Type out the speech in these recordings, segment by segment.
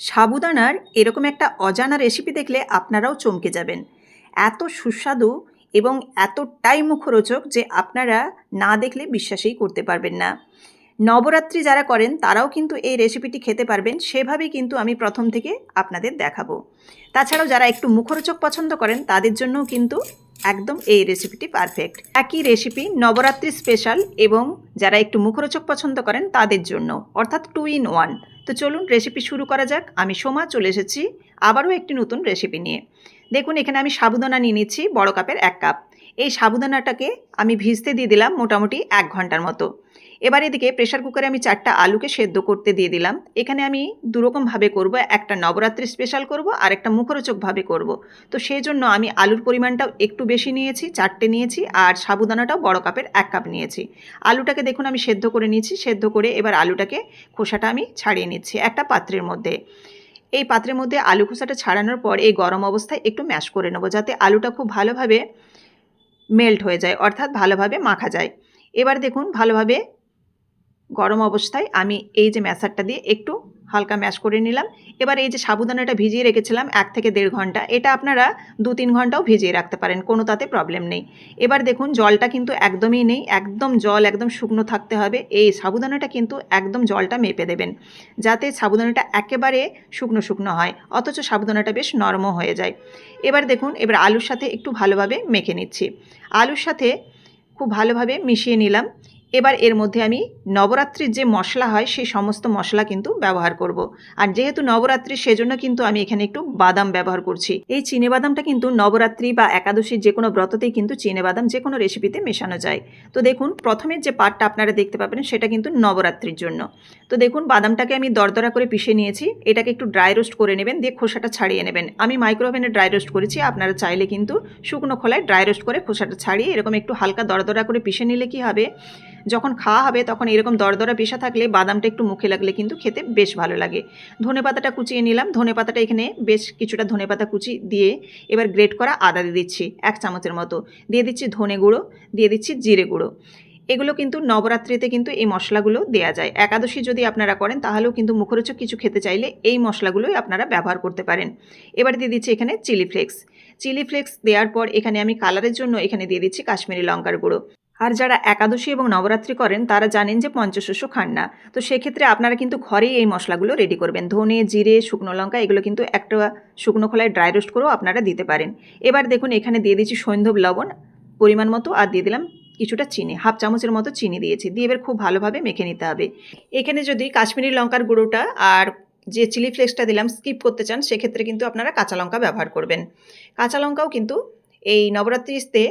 সাবুদানার এরকম একটা অজানা রেসিপি দেখলে আপনারাও চমকে যাবেন। এত সুস্বাদু এবং এতটাই মুখরোচক যে আপনারা না দেখলে বিশ্বাসই করতে পারবেন না। নবরাত্রি যারা করেন, তারাও কিন্তু এই রেসিপিটি খেতে পারবেন, সেভাবেই কিন্তু আমি প্রথম থেকে আপনাদের দেখাবো। তাছাড়াও যারা একটু মুখরোচক পছন্দ করেন, তাদের জন্যও কিন্তু একদম এই রেসিপিটি পারফেক্ট একই রেসিপি নবরাত্রি স্পেশাল এবং যারা একটু মুখরোচক পছন্দ করেন তাদের জন্য, অর্থাৎ টু ইন ওয়ান তো চলুন রেসিপি শুরু করা যাক। আমি সোমা চলে এসেছি আবারও একটি নতুন রেসিপি নিয়ে। দেখুন, এখানে আমি সাবুদানা নিয়ে নিচ্ছি, বড় কাপের এক কাপ এই সাবুদানাটাকে আমি ভিজতে দিয়ে দিলাম মোটামুটি এক ঘণ্টার মতো। এবার এদিকে প্রেশার কুকারে আমি চারটা আলুকে সেদ্ধ করতে দিয়ে দিলাম। এখানে আমি দুরকমভাবে করব, একটা নবরাত্রি স্পেশাল করব, আর একটা মুখরোচকভাবে করব। তো সেই জন্য আমি আলুর পরিমাণটাও একটু বেশি নিয়েছি, চারটে নিয়েছি, আর সাবুদানাটাও বড় কাপের এক কাপ নিয়েছি। আলুটাকে দেখুন আমি সেদ্ধ করে নিয়েছি, সেদ্ধ করে এবার আলুটাকে খোসাটা আমি ছাড়িয়ে নিচ্ছি একটা পাত্রের মধ্যে। এই পাত্রের মধ্যে আলু খোসাটা ছাড়ানোর পর এই গরম অবস্থায় একটু ম্যাশ করে নেব, যাতে আলুটা খুব ভালোভাবে মেল্ট হয়ে যায়, অর্থাৎ ভালোভাবে মাখা যায়। এবার দেখুন ভালোভাবে গরম অবস্থায় আমি এই যে ম্যাশারটা দিয়ে একটু হালকা ম্যাশ করে নিলাম। এবার এই যে সাবুদানাটা ভিজিয়ে রেখেছিলাম এক থেকে দেড় ঘণ্টা, এটা আপনারা দু তিন ঘন্টাও ভিজিয়ে রাখতে পারেন, কোনো তাতে প্রবলেম নেই। এবার দেখুন, জলটা কিন্তু একদমই নেই, একদম জল, একদম শুকনো থাকতে হবে। এই সাবুদানাটা কিন্তু একদম জলটা মেপে দেবেন, যাতে সাবুদানাটা একেবারে শুকনো শুকনো হয়, অথচ সাবুদানাটা বেশ নরমও হয়ে যায়। এবার দেখুন, এবার আলুর সাথে একটু ভালোভাবে মেখে নিচ্ছি। আলুর সাথে খুব ভালোভাবে মিশিয়ে নিলাম। এবার এর মধ্যে আমি নবরাত্রির যে মশলা হয়, সেই সমস্ত মশলা কিন্তু ব্যবহার করব। আর যেহেতু নবরাত্রি, সেজন্য কিন্তু আমি এখানে একটু বাদাম ব্যবহার করছি। এই চিনে বাদামটা কিন্তু নবরাত্রি বা একাদশীর যে কোনো ব্রততেই কিন্তু চিনে বাদাম যে কোনো রেসিপিতে মেশানো যায়। তো দেখুন, প্রথমের যে পাটটা আপনারা দেখতে পাবেন, সেটা কিন্তু নবরাত্রির জন্য। তো দেখুন, বাদামটাকে আমি দরদরা করে পিষে নিয়েছি। এটাকে একটু ড্রাই রোস্ট করে নেবেন, দিয়ে খোসাটা ছাড়িয়ে নেবেন। আমি মাইক্রোওভেনে ড্রাই রোস্ট করেছি, আপনারা চাইলে কিন্তু শুকনো খোলায় ড্রাই রোস্ট করে খোসাটা ছাড়িয়ে এরকম একটু হালকা দরদরা করে পিষে নিলে কি হবে? যখন খাওয়া হবে তখন এরকম দরদরা পেশা থাকলে বাদামটা একটু মুখে লাগলে কিন্তু খেতে বেশ ভালো লাগে। ধনে পাতাটা কুচিয়ে নিলাম। ধনে পাতাটা এখানে বেশ কিছুটা ধনে পাতা কুচি দিয়ে এবার গ্রেট করা আদা দিয়ে দিচ্ছি, এক চামচের মতো। দিয়ে দিচ্ছি ধনে গুঁড়ো, দিয়ে দিচ্ছি জিরে গুঁড়ো। এগুলো কিন্তু নবরাত্রিতে কিন্তু এই মশলাগুলো দেওয়া যায়। একাদশী যদি আপনারা করেন তাহলেও কিন্তু মুখরোচক কিছু খেতে চাইলে এই মশলাগুলোই আপনারা ব্যবহার করতে পারেন। এবার দিয়ে দিচ্ছি এখানে চিলি ফ্লেক্স। চিলি ফ্লেক্স দেওয়ার পর এখানে আমি কালারের জন্য এখানে দিয়ে দিচ্ছি কাশ্মীরি লঙ্কার গুঁড়ো। আর যারা একাদশী এবং নবরাত্রি করেন, তারা জানেন যে পঞ্চশস্য খান না। তো সেক্ষেত্রে আপনারা কিন্তু ঘরেই এই মশলাগুলো রেডি করবেন। ধনে, জিরে, শুকনো লঙ্কা, এগুলো কিন্তু একটা শুকনো খোলায় ড্রাই রোস্ট করেও আপনারা দিতে পারেন। এবার দেখুন, এখানে দিয়ে দিচ্ছি সৈন্ধব লবণ পরিমাণ মতো আর দিয়ে দিলাম কিছুটা চিনি, হাফ চামচের মতো চিনি দিয়েছি। দিয়ে এবার খুব ভালোভাবে মেখে নিতে হবে। এখানে যদি কাশ্মীরি লঙ্কার গুঁড়োটা আর যে চিলি ফ্লেক্সটা দিলাম স্কিপ করতে চান, সেক্ষেত্রে কিন্তু আপনারা কাঁচা লঙ্কা ব্যবহার করবেন। কাঁচা লঙ্কাও কিন্তু এই নবরাত্রিতে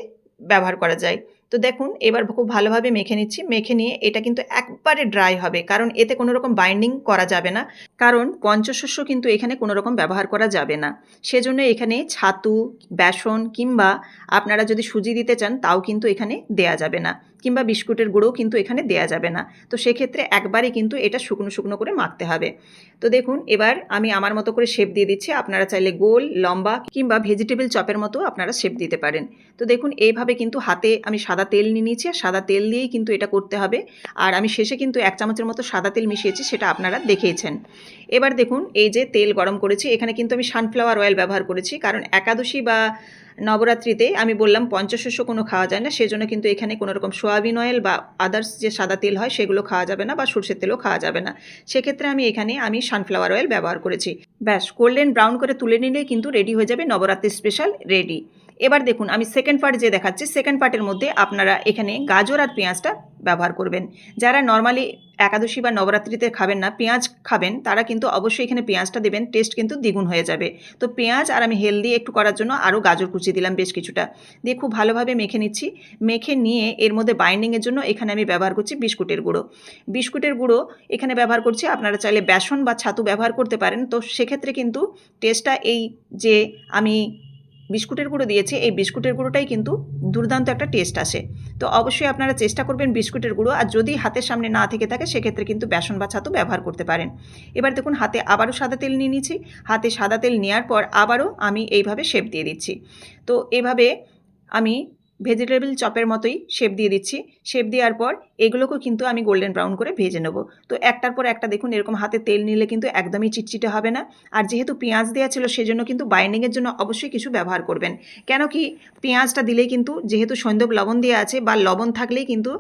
ব্যবহার করা যায়। তো দেখুন, এবার খুব ভালোভাবে মেখে নিচ্ছি। মেখে নিয়ে এটা কিন্তু একবারে ড্রাই হবে, কারণ এতে কোনো রকম বাইন্ডিং করা যাবে না। কারণ পঞ্চশস্য কিন্তু এখানে কোনো রকম ব্যবহার করা যাবে না। সেজন্য এখানে ছাতু, বেসন কিংবা আপনারা যদি সুজি দিতে চান, তাও কিন্তু এখানে দেয়া যাবে না। কিংবা বিস্কুটের গুঁড়োও কিন্তু এখানে দেয়া যাবে না। তো সেক্ষেত্রে একবারে কিন্তু এটা শুকনো শুকনো করে মাখতে হবে। তো দেখুন, এবার আমি আমার মতো করে শেপ দিয়ে দিচ্ছি। আপনারা চাইলে গোল, লম্বা কিংবা ভেজিটেবল চপের মতো আপনারা শেপ দিতে পারেন। তো দেখুন, এইভাবে কিন্তু হাতে আমি সাদা তেল নিয়ে নিয়েছি আর সাদা তেল দিয়েই কিন্তু এটা করতে হবে। আর আমি শেষে কিন্তু এক চামচের মতো সাদা তেল মিশিয়েছি, সেটা আপনারা দেখেইছেন। এবার দেখুন, এই যে তেল গরম করেছি, এখানে কিন্তু আমি সানফ্লাওয়ার অয়েল ব্যবহার করেছি। কারণ একাদশী বা নবরাত্রিতে আমি বললাম পঞ্চশস্য কোনো খাওয়া যায় না, সেজন্য কিন্তু এখানে কোনো রকম সোয়াবিন অয়েল বা আদার্স যে সাদা তেল হয় সেগুলো খাওয়া যাবে না বা সর্ষের তেলও খাওয়া যাবে না। সেক্ষেত্রে আমি এখানে আমি সানফ্লাওয়ার অয়েল ব্যবহার করেছি। ব্যাস গোল্ডেন ব্রাউন করে তুলে নিলে কিন্তু রেডি হয়ে যাবে নবরাত্রি স্পেশাল রেডি এবার দেখুন, আমি সেকেন্ড পার্ট যে দেখাচ্ছি সেকেন্ড পার্টের মধ্যে আপনারা এখানে গাজর আর পেঁয়াজটা ব্যবহার করবেন। যারা নর্মালি একাদশী বা নবরাত্রিতে খাবেন না, পেঁয়াজ খাবেন, তারা কিন্তু অবশ্যই এখানে পেঁয়াজটা দেবেন টেস্ট কিন্তু দ্বিগুণ হয়ে যাবে। তো পেঁয়াজ আর আমি হেলদি একটু করার জন্য আরও গাজর কুচি দিলাম বেশ কিছুটা। দিয়ে খুব ভালোভাবে মেখে নিচ্ছি। মেখে নিয়ে এর মধ্যে বাইন্ডিংয়ের জন্য এখানে আমি ব্যবহার করছি বিস্কুটের গুঁড়ো। বিস্কুটের গুঁড়ো এখানে ব্যবহার করছি, আপনারা চাইলে বেসন বা ছাতু ব্যবহার করতে পারেন। তো সেক্ষেত্রে কিন্তু টেস্টটা এই যে আমি বিস্কুটের গুঁড়ো দিয়েছি, এই বিস্কুটের গুঁড়োটাই কিন্তু দুর্দান্ত একটা টেস্ট আসে। তো অবশ্যই আপনারা চেষ্টা করবেন বিস্কুটের গুঁড়ো, আর যদি হাতের সামনে না থেকে থাকে, সেক্ষেত্রে কিন্তু বেসন বা ছাতু ব্যবহার করতে পারেন। এবার দেখুন, হাতে আবারও সাদা তেল নিয়ে নিচ্ছি। হাতে সাদা তেল নেওয়ার পর আবারও আমি এইভাবে শেপ দিয়ে দিচ্ছি। তো এভাবে আমি ভেজিটেবল চপের মতোই শেপ দিয়ে দিচ্ছি। শেপ দেওয়ার পর এগুলোকেও কিন্তু আমি গোল্ডেন ব্রাউন করে ভেজে নেব। তো একটার পর একটা দেখুন, এরকম হাতে তেল নিলে কিন্তু একদমই চিটচিটে হবে না। আর যেহেতু পেঁয়াজ দেওয়া ছিল, সেজন্য কিন্তু বাইন্ডিংয়ের জন্য অবশ্যই কিছু ব্যবহার করবেন। কেন কি পেঁয়াজটা দিলেই কিন্তু, যেহেতু সৈন্দব লবণ দেওয়া আছে বা লবণ থাকলেই কিন্তু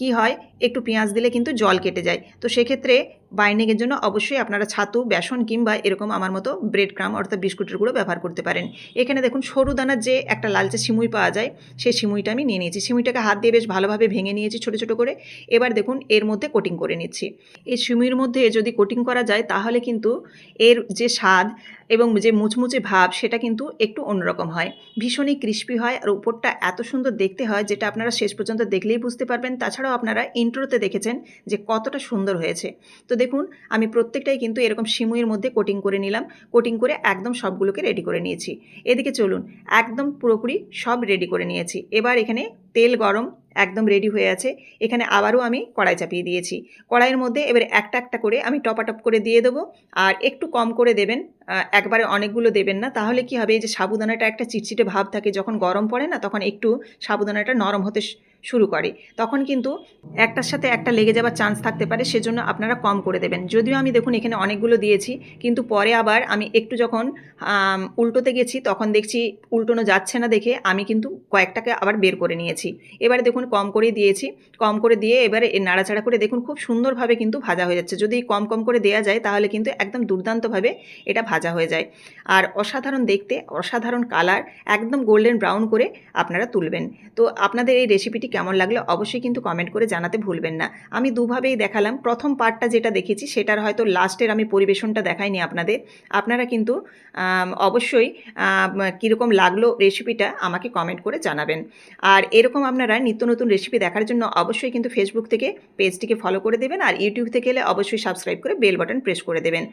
কি হয়, একটু পেঁয়াজ দিলে কিন্তু জল কেটে যায়। তো সেক্ষেত্রে বাইন্ডিংয়ের জন্য অবশ্যই আপনারা ছাতু, বেসন কিংবা এরকম আমার মতো ব্রেড ক্রাম অর্থাৎ বিস্কুটের গুঁড়ো ব্যবহার করতে পারেন। এখানে দেখুন, সরু দানার যে একটা লালচে সিমুই পাওয়া যায় সেই সিমুইটা আমি নিয়ে নিয়েছি। সিমুইটাকে হাত দিয়ে বেশ ভালোভাবে ভেঙে নিয়েছি ছোটো ছোটো করে। এবার দেখুন, এর মধ্যে কোটিং করে নিচ্ছি। এই সিমুইয়ের মধ্যে যদি কোটিং করা যায়, তাহলে কিন্তু এর যে স্বাদ এবং যে মুচমুচে ভাব, সেটা কিন্তু একটু অন্যরকম হয়। ভীষণই ক্রিস্পি হয় আর উপরটা এত সুন্দর দেখতে হয় যেটা আপনারা শেষ পর্যন্ত দেখলেই বুঝতে পারবেন। তাছাড়াও আপনারা ইন্ট্রোতে দেখেছেন যে কতটা সুন্দর হয়েছে। তো দেখুন, আমি প্রত্যেকটাই কিন্তু এরকম সিমুইয়ের মধ্যে কোটিং করে নিলাম। কোটিং করে একদম সবগুলোকে রেডি করে নিয়েছি। এদিকে চলুন, একদম পুরোপুরি সব রেডি করে নিয়েছি। এবার এখানে তেল গরম, একদম রেডি হয়ে আছে। এখানে আবারও আমি কড়াই চাপিয়ে দিয়েছি। কড়াইয়ের মধ্যে এবার একটা একটা করে আমি টপাটপ করে দিয়ে দেবো। আর একটু কম করে দেবেন একবারে অনেকগুলো দেবেন না। তাহলে কি হবে, এই যে সাবুদানাটা একটা চিটচিটে ভাব থাকে, যখন গরম পড়ে না, তখন একটু সাবুদানাটা নরম হতে শুরু করে। তখন কিন্তু একটার সাথে একটা লেগে যাওয়ার চান্স থাকতে পারে, সেজন্য আপনারা কম করে দেবেন। যদিও আমি দেখুন এখানে অনেকগুলো দিয়েছি, কিন্তু পরে আবার আমি একটু যখন উল্টোতে গেছি, তখন দেখছি উল্টোনো যাচ্ছে না দেখে আমি কিন্তু কয়েকটাকে আবার বের করে নিয়েছি। এবারে দেখুন কম করে দিয়েছি, কম করে দিয়ে এবারে নাড়াচাড়া করে দেখুন খুব সুন্দরভাবে কিন্তু ভাজা হয়ে যাচ্ছে। যদি কম কম করে দেওয়া যায়, তাহলে কিন্তু একদম দুর্দান্তভাবে এটা ভাজা হয়ে যায়। আর অসাধারণ দেখতে, অসাধারণ কালার একদম গোল্ডেন ব্রাউন করে আপনারা তুলবেন। তো আপনাদের এই রেসিপিটি কেমন লাগল অবশ্যই কিন্তু কমেন্ট করে জানাতে ভুলবেন না। আমি দুভাবেই দেখালাম। প্রথম পার্টটা যেটা দেখেছি সেটার হয়তো লাস্টের আমি পরিবেশনটা দেখাইনি আপনাদের। আপনারা কিন্তু অবশ্যই কীরকম লাগল রেসিপিটা আমাকে কমেন্ট করে জানাবেন। আর এরকম আপনারা নিত্য নতুন রেসিপি দেখার জন্য অবশ্যই কিন্তু ফেসবুক থেকে পেজটিকে ফলো করে দেবেন আর ইউটিউব থেকে এলে অবশ্যই সাবস্ক্রাইব করে বেল বাটন প্রেস করে দেবেন।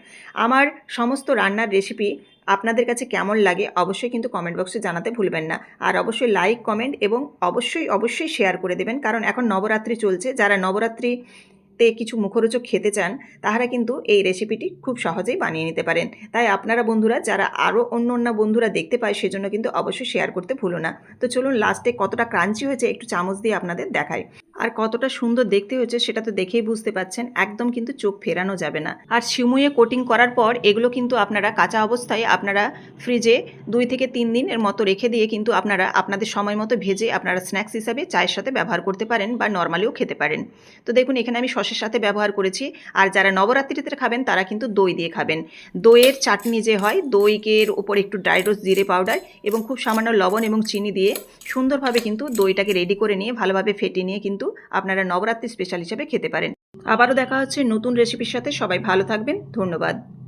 আমার সমস্ত রান্নার রেসিপি আপনাদের কাছে কেমন লাগে অবশ্যই কিন্তু কমেন্ট বক্সে জানাতে ভুলবেন না। আর অবশ্যই লাইক কমেন্ট এবং অবশ্যই অবশ্যই শেয়ার করে দেবেন। কারণ এখন নবরাত্রি চলছে। যারা নবরাত্রিতে কিছু মুখরোচক খেতে চান, তাহারা কিন্তু এই রেসিপিটি খুব সহজেই বানিয়ে নিতে পারেন। তাই আপনারা বন্ধুরা, যারা আরও অন্য অন্য বন্ধুরা দেখতে পায়, সেজন্য কিন্তু অবশ্যই শেয়ার করতে ভুলো না। তো চলুন লাস্টে কতটা ক্রাঞ্চি হয়েছে, একটু চামচ দিয়ে আপনাদের দেখাই। আর কতটা সুন্দর দেখতে হয়েছে সেটা তো দেখেই বুঝতে পাচ্ছেন একদম কিন্তু চোখ ফেরানো যাবে না। আর সিমুয়ে কোটিং করার পর এগুলো কিন্তু আপনারা কাঁচা অবস্থায় আপনারা ফ্রিজে দুই থেকে তিন দিনের মতো রেখে দিয়ে কিন্তু আপনারা আপনাদের সময় মতো ভেজে আপনারা স্ন্যাক্স হিসাবে চায়ের সাথে ব্যবহার করতে পারেন বা নর্মালিও খেতে পারেন। তো দেখুন, এখানে আমি সসের সাথে ব্যবহার করেছি। আর যারা নবরাত্রিতে খাবেন তারা কিন্তু দই দিয়ে খাবেন। দইয়ের চাটনি যে হয় দইকের উপর একটু ড্রাই রোস্ট জিরে পাউডার এবং খুব সামান্য লবণ এবং চিনি দিয়ে সুন্দরভাবে কিন্তু দইটাকে রেডি করে নিয়ে ভালোভাবে ফেটে নিয়ে কিন্তু আপনারা নবরাত্রি স্পেশাল হিসেবে খেতে পারেন। আবারও দেখা হচ্ছে নতুন রেসিপির সাথে। সবাই ভালো থাকবেন। ধন্যবাদ।